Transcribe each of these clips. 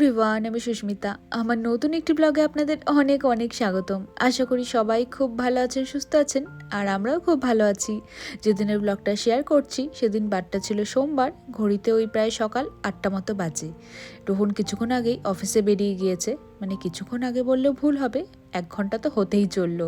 Everyone আমি সুস্মিতা। আমার নতুন একটি ব্লগে আপনাদের অনেক অনেক স্বাগতম। আশা করি সবাই খুব ভালো আছেন, সুস্থ আছেন, আর আমরাও খুব ভালো আছি। যেদিনের ব্লগটা শেয়ার করছি, সেদিন বারটা ছিল সোমবার, ঘড়িতে ওই প্রায় সকাল আটটা মতো বাজে। রোহন কিছুক্ষণ আগেই অফিসে বেরিয়ে গিয়েছে। মানে কিছুক্ষণ আগে বললেও ভুল হবে, এক ঘণ্টা তো হতেই চলল।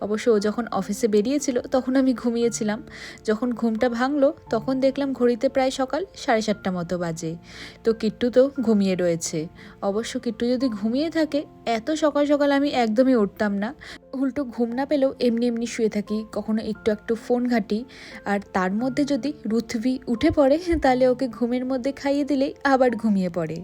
অবশ্য ও যখন অফিসে বেরিয়েছিল, তখন আমি ঘুমিয়েছিলাম। যখন ঘুমটা ভাঙলো, তখন দেখলাম ঘড়িতে প্রায় সকাল সাড়ে সাতটা মতো বাজে। তো কিট্টু তো ঘুমিয়ে রয়েছে। অবশ্য কিট্টু যদি ঘুমিয়ে থাকে, এত সকাল সকাল আমি একদমই উঠতাম না। উল্টো ঘুম না পেলেও এমনি এমনি শুয়ে থাকি, কখনো একটু একটু ফোন ঘাঁটি। আর তার মধ্যে যদি রুথভি উঠে পড়ে, তাহলে ওকে ঘুমের মধ্যে খাইয়ে দিলেই আবার ঘুমিয়ে পড়ে।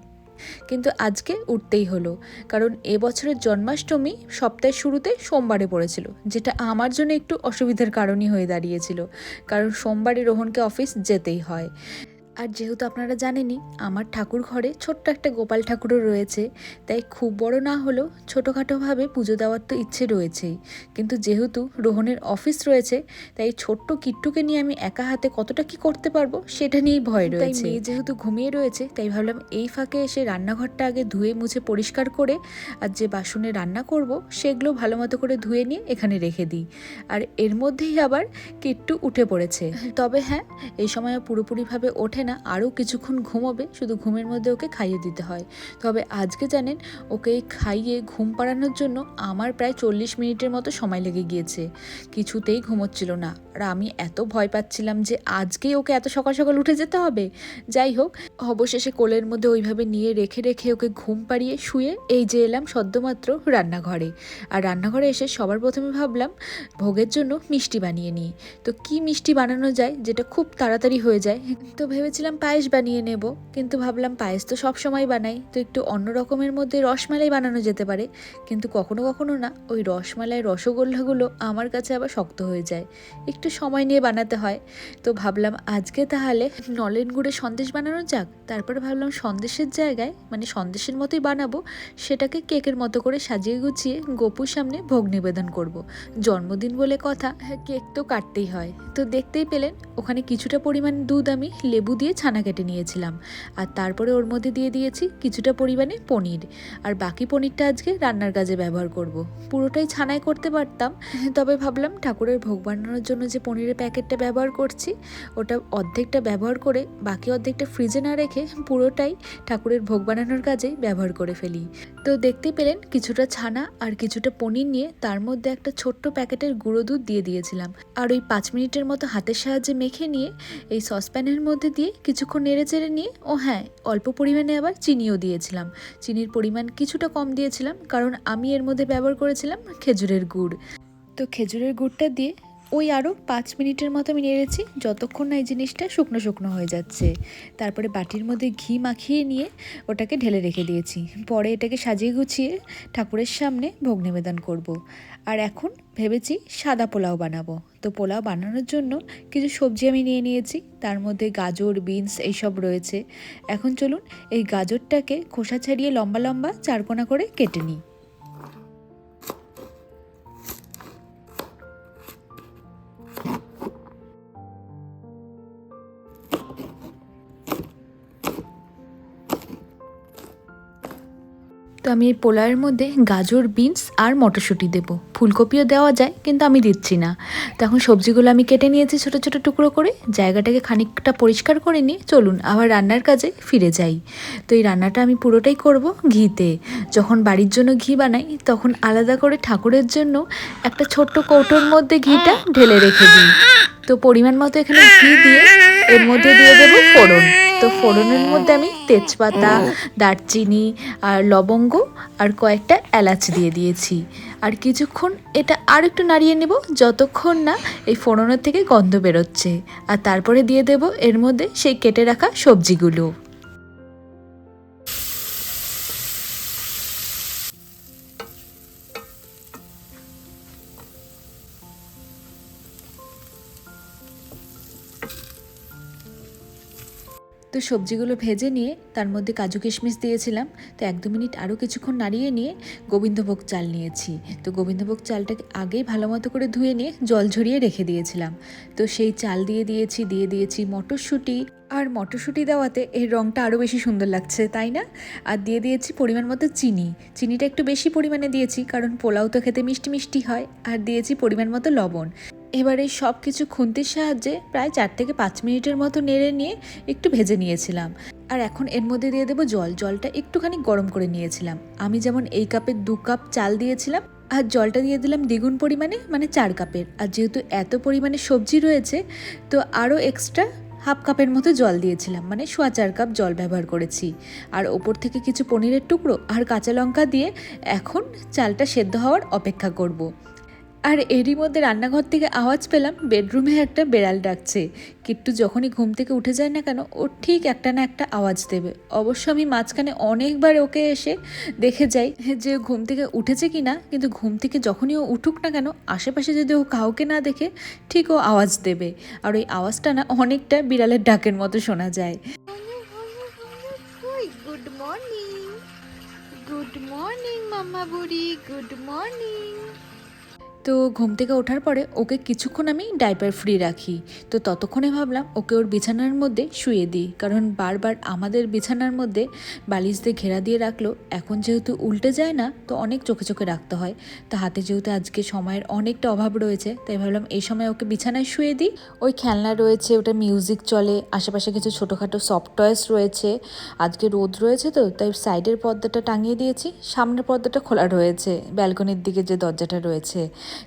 কিন্তু আজকে উঠতেই হলো। কারণ এবছরের জন্মাষ্টমী সপ্তাহের শুরুতে সোমবারে পড়েছিল, যেটা আমার জন্য একটু অসুবিধার কারণই হয়ে দাঁড়িয়েছিল। কারণ সোমবারে রোহনকে অফিস যেতেই হয়। আর যেহেতু আপনারা জানেনই আমার ঠাকুর ঘরে ছোট্ট একটা গোপাল ঠাকুরও রয়েছে তাই খুব বড় না হলেও ছোটোখাটোভাবে পুজো দেওয়ার তো ইচ্ছে রয়েছেই। কিন্তু যেহেতু রোহনের অফিস রয়েছে তাই ছোট্ট কিট্টুকে নিয়ে আমি একা হাতে কতটা কি করতে পারব সেটা নিয়েই ভয় রয়েছে। মেয়ে যেহেতু ঘুমিয়ে রয়েছে তাই ভাবলাম এই ফাঁকে এসে রান্নাঘরটা আগে ধুয়ে মুছে পরিষ্কার করে আর যে বাসনে রান্না করব সেগুলো ভালো মতো করে ধুয়ে নিয়ে এখানে রেখে দিই। আর এর মধ্যেই আবার কিট্টু উঠে পড়েছে। তবে হ্যাঁ এই সময় পুরোপুরিভাবে ওঠে না, আরও কিছুক্ষণ ঘুমোবে, শুধু ঘুমের মধ্যে ওকে খাইয়ে দিতে হয়। তবে আজকে জানেন, ওকে খাইয়ে ঘুম পাড়ানোর জন্য আমার প্রায় চল্লিশ মিনিটের মতো সময় লেগে গিয়েছে। কিছুতেই ঘুমোচ্ছিল না। আর আমি এত ভয় পাচ্ছিলাম যে আজকেই ওকে এত সকাল সকাল উঠে যেতে হবে। যাই হোক, অবশেষে কোলের মধ্যে ওইভাবে নিয়ে রেখে রেখে ওকে ঘুম পাড়িয়ে শুয়ে এই যে এলাম সদ্যমাত্র রান্নাঘরে। আর রান্নাঘরে এসে সবার প্রথমে ভাবলাম, ভোগের জন্য মিষ্টি বানিয়ে নিই। তো কি মিষ্টি বানানো যায়, যেটা খুব তাড়াতাড়ি হয়ে যায়? তো ভেবেছিলাম পায়েস বানিয়ে নেব, কিন্তু ভাবলাম পায়েস তো সব সময় বানাই, তো একটু অন্য রকমের মধ্যে রসমালাই বানানো যেতে পারে, কিন্তু কখনো কখনো না, ওই রসমালাই রসগোল্লাগুলো আমার কাছে আবার শক্ত হয়ে যায়, একটু সময় নিয়ে বানাতে হয় তো ভাবলাম আজকে তাহলে নলেন গুড়ের সন্দেশ বানানো যাক, তারপরে ভাবলাম সন্দেশের জায়গায় মানে সন্দেশের মতোই বানাবো, সেটাকে কেকের মতো করে সাজিয়ে গুছিয়ে গোপুর সামনে ভোগ নিবেদন করব। জন্মদিন বলে কথা হ্যাঁ কেক তো কাটতেই হয় তো দেখতেই পেলেন, ওখানে কিছুটা পরিমাণ দুধ আমি লেবু দিয়ে ছানা কেটে নিয়েছিলাম। আর তারপরে ওর মধ্যে দিয়ে দিয়েছি কিছুটা পরিমাণে পনির। আর বাকি পনিরটা আজকে রান্নার কাজে ব্যবহার করব। পুরোটাই ছানায় করতে পারতাম। তবে ভাবলাম ঠাকুরের ভোগ বানানোর জন্য যে পনিরের প্যাকেটটা ব্যবহার করছি, ওটা অর্ধেকটা ব্যবহার করে বাকি অর্ধেকটা ফ্রিজে না রেখে পুরোটাই ঠাকুরের ভোগ বানানোর কাজে ব্যবহার করে ফেলি। তো দেখতে পেলেন কিছুটা ছানা আর কিছুটা পনির নিয়ে তার মধ্যে একটা ছোট্ট প্যাকেটের গুঁড়ো দুধ দিয়ে দিয়েছিলাম। আর ওই পাঁচ মিনিটের মতো হাতের সাহায্যে মেখে নিয়ে এই সসপ্যানের মধ্যে দিয়ে কিছুক্ষণ নেড়ে চেড়ে নিয়ে, ও হ্যাঁ অল্প পরিমাণে আবার চিনিও দিয়েছিলাম। চিনির পরিমাণ কিছুটা কম দিয়েছিলাম, কারণ আমি এর মধ্যে ব্যবহার করেছিলাম খেজুরের গুড়। তো খেজুরের গুড়টা দিয়ে ওই আরও পাঁচ মিনিটের মতো আমি নেড়েছি, যতক্ষণ না এই জিনিসটা শুকনো শুকনো হয়ে যাচ্ছে। তারপরে বাটির মধ্যে ঘি মাখিয়ে নিয়ে ওটাকে ঢেলে রেখে দিয়েছি। পরে এটাকে সাজিয়ে গুছিয়ে ঠাকুরের সামনে ভোগ নিবেদন করব। আর এখন ভেবেছি সাদা পোলাও বানাবো। তো পোলাও বানানোর জন্য কিছু সবজি আমি নিয়ে নিয়েছি, তার মধ্যে গাজর, বিনস এইসব রয়েছে। এখন চলুন এই গাজরটাকে খোসা ছাড়িয়ে লম্বা লম্বা চারকোনা করে কেটে নিই। তো আমি এই পোলাওয়ের মধ্যে গাজর, বিনস আর মটরশুঁটি দেবো। ফুলকপিও দেওয়া যায়, কিন্তু আমি দিচ্ছি না। তো এখন সবজিগুলো আমি কেটে নিয়েছি ছোটো ছোটো টুকরো করে। জায়গাটাকে খানিকটা পরিষ্কার করে নিয়ে চলুন আবার রান্নার কাজে ফিরে যাই। তো এই রান্নাটা আমি পুরোটাই করব ঘিতে। যখন বাড়ির জন্য ঘি বানাই, তখন আলাদা করে ঠাকুরের জন্য একটা ছোট্ট কৌটোর মধ্যে ঘিটা ঢেলে রেখে দিই। তো পরিমাণ মতো এখানে ঘি দিয়ে এর মধ্যে দিয়ে দেবো ফোড়ন। তো ফোড়নের মধ্যে আমি তেজপাতা দারচিনি আর লবঙ্গ আর কয়েকটা এলাচ দিয়ে দিয়েছি। আর কিছুক্ষণ এটা আর একটু নাড়িয়ে নেব যতক্ষণ না এই ফোড়নের থেকে গন্ধ বেরোচ্ছে। আর তারপরে দিয়ে দেব এর মধ্যে সেই কেটে রাখা সবজিগুলো। তো সবজিগুলো ভেজে নিয়ে তার মধ্যে কাজু কিশমিশ দিয়েছিলাম। তো এক দু মিনিট আরও কিছুক্ষণ নাড়িয়ে নিয়ে গোবিন্দভোগ চাল নিয়েছি। তো গোবিন্দভোগ চালটাকে আগেই ভালো মতো করে ধুয়ে নিয়ে জল ঝরিয়ে রেখে দিয়েছিলাম। তো সেই চাল দিয়ে দিয়েছি দিয়ে দিয়েছি মটরশুঁটি। আর মটরশুঁটি দেওয়াতে এর রঙটা আরও বেশি সুন্দর লাগছে, তাই না? আর দিয়ে দিয়েছি পরিমাণ মতো চিনি। চিনিটা একটু বেশি পরিমাণে দিয়েছি, কারণ পোলাও তো খেতে মিষ্টি মিষ্টি হয়। আর দিয়েছি পরিমাণ মতো লবণ। এবারে সব কিছু খুন্তির সাহায্যে প্রায় চার থেকে পাঁচ মিনিটের মতো নেড়ে নিয়ে একটু ভেজে নিয়েছিলাম। আর এখন এর মধ্যে দিয়ে দেবো জল। জলটা একটুখানি গরম করে নিয়েছিলাম। আমি যেমন এই কাপের দু কাপ চাল দিয়েছিলাম, আর জলটা দিয়ে দিলাম দ্বিগুণ পরিমাণে মানে চার কাপের। আর যেহেতু এত পরিমাণে সবজি রয়েছে, তো আরও এক্সট্রা হাফ কাপের মতো জল দিয়েছিলাম মানে সোয়া চার কাপ জল ব্যবহার করেছি। আর ওপর থেকে কিছু পনিরের টুকরো আর কাঁচা লঙ্কা দিয়ে এখন চালটা সেদ্ধ হওয়ার অপেক্ষা করব। আর এরই মধ্যে রান্নাঘর থেকে আওয়াজ পেলাম, বেডরুমে একটা বেড়াল ডাকছে। কিট্টু যখনই ঘুম থেকে উঠে যায় না কেন, ও ঠিক একটা না একটা আওয়াজ দেবে। অবশ্য আমি মাঝখানে অনেকবার ওকে এসে দেখে যাই যে ঘুম থেকে উঠেছে কি না কিন্তু ঘুম থেকে যখনই ও উঠুক না কেন, আশেপাশে যদি ও কাউকে না দেখে, ঠিক ও আওয়াজ দেবে। আর ওই আওয়াজটা না অনেকটা বিড়ালের ডাকের মতো শোনা যায়। Good morning. গুড মর্নিং মাম্মা বুড়ি গুড মর্নিং। তো ঘুম থেকে ওঠার পরে ওকে কিছুক্ষণ আমি ডাইপার ফ্রি রাখি। তো ততক্ষণে ভাবলাম ওকে ওর বিছানার মধ্যে শুয়ে দিই। কারণ বারবার আমাদের বিছানার মধ্যে বালিশ দিয়ে ঘেরা দিয়ে রাখল, এখন যেহেতু উল্টে যায় না, তো অনেক চোখে চোখে রাখতে হয়। তো হাতে যেহেতু আজকে সময়ের অনেকটা অভাব রয়েছে, তাই ভাবলাম এই সময় ওকে বিছানায় শুয়ে দিই। ওই খেলনা রয়েছে, ওটা মিউজিক চলে, আশেপাশে কিছু ছোটোখাটো সফট টয়েস রয়েছে। আজকে রোদ রয়েছে তো, তাই সাইডের পর্দাটা টাঙিয়ে দিয়েছি, সামনের পর্দাটা খোলা রয়েছে, ব্যালকনির দিকে যে দরজাটা রয়েছে।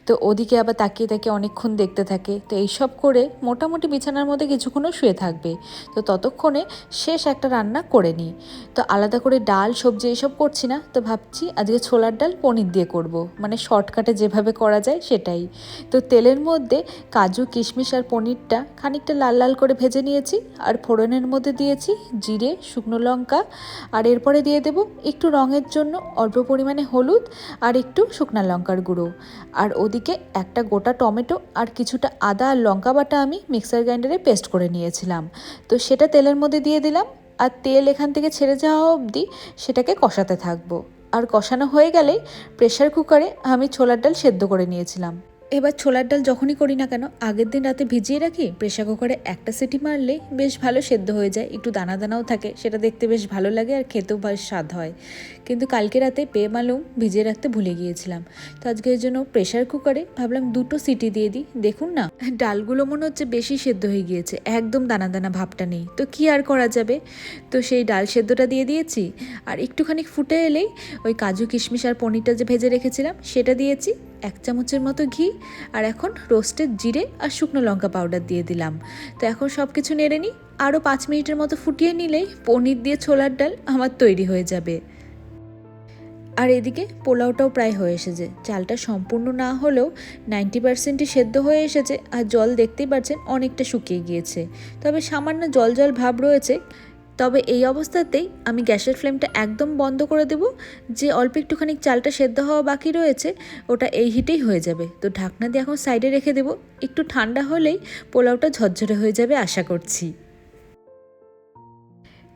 তো ওদিকে আবার তাকিয়ে তাকিয়ে অনেকক্ষণ দেখতে থাকে। তো এইসব করে মোটামুটি বিছানার মধ্যে কিছুক্ষণও শুয়ে থাকবে। তো ততক্ষণে শেষ একটা রান্না করে নিই। তো আলাদা করে ডাল, সবজি এইসব করছি না। তো ভাবছি আজকে ছোলার ডাল পনির দিয়ে করব। মানে শর্টকাটে যেভাবে করা যায় সেটাই। তো তেলের মধ্যে কাজু, কিশমিশ আর পনিরটা খানিকটা লাল লাল করে ভেজে নিয়েছি। আর ফোড়নের মধ্যে দিয়েছি জিরে, শুকনো লঙ্কা। আর এরপরে দিয়ে দেব একটু রঙের জন্য অল্প পরিমাণে হলুদ আর একটু শুকনা লঙ্কার গুঁড়ো। আর ওদিকে একটা গোটা টমেটো আর কিছুটা আদা আর লঙ্কা বাটা আমি মিক্সার গ্রাইন্ডারে পেস্ট করে নিয়েছিলাম। তো সেটা তেলের মধ্যে দিয়ে দিলাম আর তেল এখান থেকে ছেড়ে যাওয়া অবধি সেটাকে কষাতে থাকব। আর কষানো হয়ে গেলেই প্রেশার কুকারে আমি ছোলার ডাল সেদ্ধ করে নিয়েছিলাম। এবার ছোলার ডাল যখনই করি না কেন, আগের দিন রাতে ভিজিয়ে রাখি প্রেশার কুকারে একটা সিটি মারলে বেশ ভালো সেদ্ধ হয়ে যায়। একটু দানা দানাও থাকে, সেটা দেখতে বেশ ভালো লাগে আর খেতেও বেশ স্বাদ হয়। কিন্তু কালকে রাতে পেয়ে মালুম ভিজিয়ে রাখতে ভুলে গিয়েছিলাম। তো আজকে এর জন্য প্রেশার কুকারে ভাবলাম দুটো সিটি দিয়ে দিই, দেখুন না। ডালগুলো মনে হচ্ছে বেশি সেদ্ধ হয়ে গিয়েছে, একদম দানা দানা ভাবটা নেই। তো কি আর করা যাবে? তো সেই ডাল সেদ্ধটা দিয়ে দিয়েছি, আর একটুখানি ফুটে এলেই ওই কাজু কিশমিশ আর পনিরটা যে ভেজে রেখেছিলাম, সেটা দিয়েছি। এক চামচের মতো ঘি, আর এখন রোস্টেড জিরে আর শুকনো লঙ্কা পাউডার দিয়ে দিলাম। তো এখন সব কিছু নেড়ে নিই, আরও পাঁচ মিনিটের মতো ফুটিয়ে নিলেই পনির দিয়ে ছোলার ডাল আমার তৈরি হয়ে যাবে। আর এদিকে পোলাওটাও প্রায় হয়ে এসেছে। চালটা সম্পূর্ণ না হলেও নাইনটি পার্সেন্টই সেদ্ধ হয়ে এসেছে, আর জল দেখতেই পাচ্ছেন অনেকটা শুকিয়ে গিয়েছে। তবে সামান্য জল জল ভাব রয়েছে তবে এই অবস্থাতেই আমি গ্যাসের ফ্লেমটা একদম বন্ধ করে দেব। যে অল্প একটুখানি চালটা সেদ্ধ হওয়া বাকি রয়েছে, ওটা এই হিটেই হয়ে যাবে। তো ঢাকনা দিয়ে এখন সাইডে রেখে দেব। একটু ঠান্ডা হলেই পোলাওটা ঝরঝরে হয়ে যাবে আশা করছি।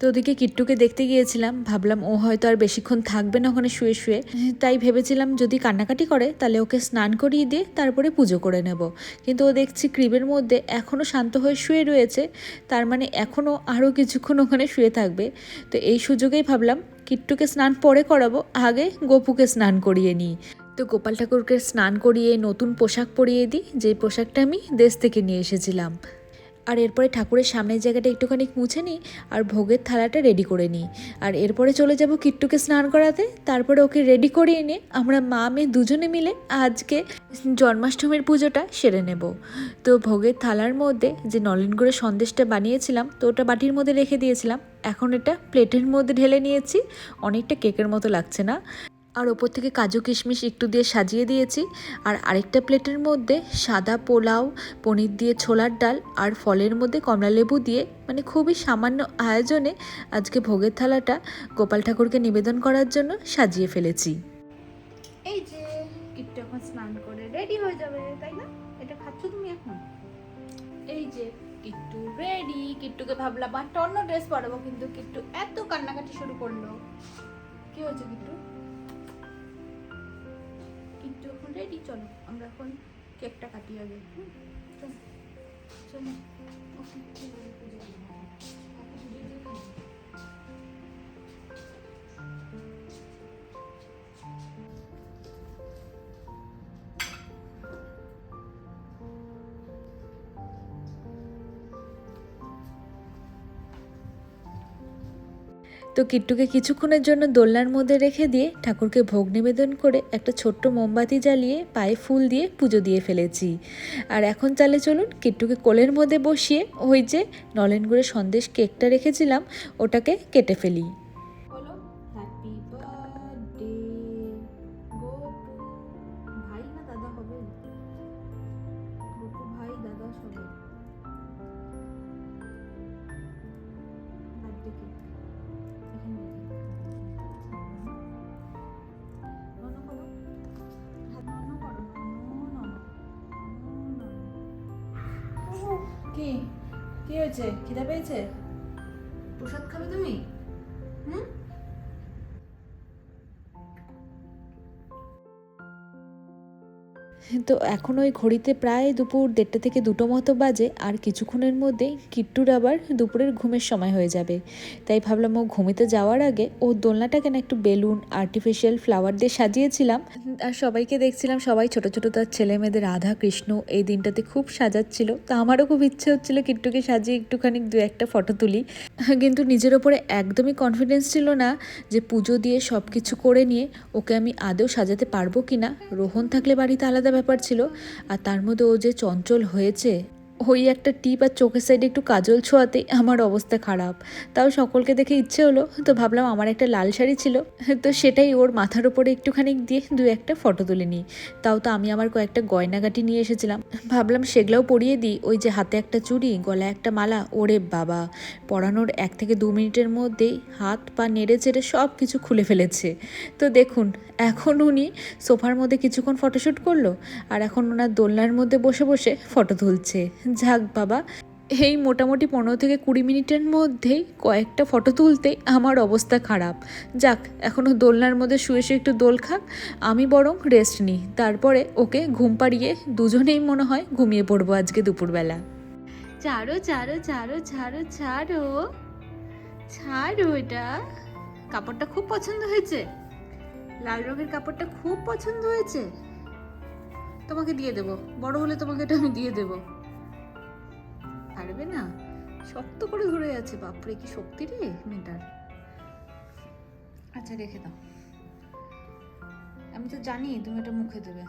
তো ওদিকে কিট্টুকে দেখতে গিয়েছিলাম। ভাবলাম, ও হয়তো আর বেশিক্ষণ থাকবে না ওখানে শুয়ে শুয়ে। তাই ভেবেছিলাম, যদি কান্নাকাটি করে, তাহলে ওকে স্নান করিয়ে দিয়ে তারপরে পুজো করে নেব। কিন্তু ও দেখছি ক্রিবের মধ্যে এখনও শান্ত হয়ে শুয়ে রয়েছে। তার মানে এখনও আরও কিছুক্ষণ ওখানে শুয়ে থাকবে। তো এই সুযোগেই ভাবলাম, কিট্টুকে স্নান পরে করাবো। আগে গোপুকে স্নান করিয়ে নিই। তো গোপাল ঠাকুরকে স্নান করিয়ে নতুন পোশাক পরিয়ে দিই। যে পোশাকটা আমি দেশ থেকে নিয়ে এসেছিলাম। আর এরপরে ঠাকুরের সামনের জায়গাটা একটুখানি মুছে নিই আর ভোগের থালাটা রেডি করে নিই। আর এরপরে চলে যাব কিট্টুকে স্নান করাতে। তারপরে ওকে রেডি করে এনে আমরা মা মেয়ে দুজনে মিলে আজকে জন্মাষ্টমীর পুজোটা সেরে নেব। তো ভোগের থালার মধ্যে যে নলেন গুঁড়ের সন্দেশটা বানিয়েছিলাম, তো ওটা বাটির মধ্যে রেখে দিয়েছিলাম। এখন এটা প্লেটের মধ্যে ঢেলে নিয়েছি। অনেকটা কেকের মতো লাগছে না। আর ওপর থেকে কাজু কিশমিশ একটু দিয়ে সাজিয়ে দিয়েছি। আর আরেকটা প্লেটের মধ্যে সাদা পোলাও, পনির দিয়ে ছোলার ডাল আর ফলের মধ্যে কমলা লেবু দিয়ে মানে খুবই সামান্য আয়োজনে আজকে ভোগের থালাটা গোপাল ঠাকুরকে নিবেদন করার জন্য সাজিয়ে ফেলেছি। এই যে স্নান করে রেডি হয়ে যাবে, তাই না? এটা খাচ্ছ তুমি এখন? এই যে, কিট্টু রেডি। কিট্টুকে ভাবলাম একটা অন্য ড্রেস পরাবো, কিন্তু কিট্টু এত কান্নাকাটি শুরু করল। কি হয়েছে কিট্টু? কিট্টু এখন রেডি চলো আমরা এখন কেকটা কাটি আগে হুম, চলো চলো ওকে তো কিট্টুকে কিছুক্ষণের জন্য দোলনার মধ্যে রেখে দিয়ে ঠাকুরকে ভোগ নিবেদন করে একটা ছোট্ট মোমবাতি জ্বালিয়ে পায়ে ফুল দিয়ে পুজো দিয়ে ফেলেছি। আর এখন চালে চলুন কিট্টুকে কোলের মধ্যে বসিয়ে ওই যে নলেন গুড়ের সন্দেশ কেকটা রেখেছিলাম, ওটাকে কেটে ফেলি। কি? কি হয়েছে? খিদা পেয়েছে? প্রসাদ খাবে তুমি? হুম? তো এখন ওই ঘড়িতে প্রায় দুপুর দেড়টা থেকে দুটো মতো বাজে আর কিছুক্ষণের মধ্যে কিট্টুর আবার দুপুরের ঘুমের সময় হয়ে যাবে। তাই ভাবলাম ও ঘুমিতে যাওয়ার আগে ও দোলনাটাকে না একটু বেলুন আর্টিফিশিয়াল ফ্লাওয়ার দিয়ে সাজিয়েছিলাম। আর সবাইকে দেখছিলাম সবাই ছোট ছোট তার ছেলে মেয়েদের রাধা, কৃষ্ণ এই দিনটাতে খুব সাজাচ্ছিল। তো আমারও খুব ইচ্ছে হচ্ছিল কিট্টুকে সাজিয়ে একটুখানি দু একটা ফটো তুলি। কিন্তু নিজের ওপরে একদমই কনফিডেন্স ছিল না যে পুজো দিয়ে সব কিছু করে নিয়ে ওকে আমি আদৌ সাজাতে পারব কি না রোহন থাকলে বাড়িতে আলাদা ব্যাপার ছিল আর তার মধ্যে ও যে চঞ্চল হয়েছে ওই একটা টিপ আর চোখের সাইডে একটু কাজল ছোঁয়াতে আমার অবস্থা খারাপ। তাও সকলকে দেখে ইচ্ছে হলো, তো ভাবলাম আমার একটা লাল শাড়ি ছিল, তো সেটাই ওর মাথার উপরে একটুখানি দিয়ে দু একটা ফটো তুলে নিই। তাও তো আমি আমার কয়েকটা গয়নাগাটি নিয়ে এসেছিলাম। ভাবলাম সেগুলোও পরিয়ে দিই, ওই যে হাতে একটা চুড়ি, গলায় একটা মালা, ওরে বাবা! পরানোর এক থেকে দু মিনিটের মধ্যেই হাত, পা নেড়ে চেড়ে সব কিছু খুলে ফেলেছে। তো দেখুন, এখন উনি সোফার মধ্যে কিছুক্ষণ ফটোশ্যুট করল, আর এখন ওনার দোলনার মধ্যে বসে বসে ফটো তুলছে। যাক বাবা। এই মোটামুটি পনেরো থেকে কুড়ি মিনিটের মধ্যেই কয়েকটা ফটো তুলতে আমার অবস্থা খারাপ। যাক এখনও দোলনার মধ্যে শুয়ে শুয়ে একটু দোল খাক। আমি বরং রেস্ট নিই। তারপরে ওকে ঘুম পাড়িয়ে দুজনেই মনে হয় ঘুমিয়ে পড়ব আজকে দুপুরবেলা। ছাড়ো ছাড়ো ছাড়ো ছাড়ো ছাড়ো। ছাড়ো এটা। কাপড়টা খুব পছন্দ হয়েছে। লাল রঙের কাপড়টা খুব পছন্দ হয়েছে। তোমাকে দিয়ে দেবো। বড় হলে তোমাকে এটা আমি দিয়ে দেব। পারবে না? শক্ত করে ধরে আছে বাপরে কি শক্তি রে মেয়েটার। আচ্ছা রেখে দাও। আমি তো জানি তুমি এটা মুখে দেবে।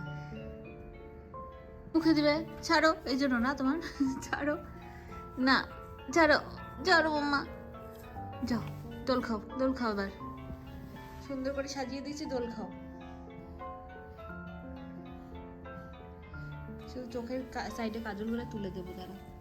মুখে দেবে? ছাড়ো এই জন্য না তোমার? ছাড়ো। না ছাড়ো ছাড়ো মাম্মা যাও দোল খাও দোল খাও এবার। সুন্দর করে সাজিয়ে দিয়েছি দোল খাও। শুধু চোখের সাইডে কাজলগুলো তুলে দেবো দাঁড়া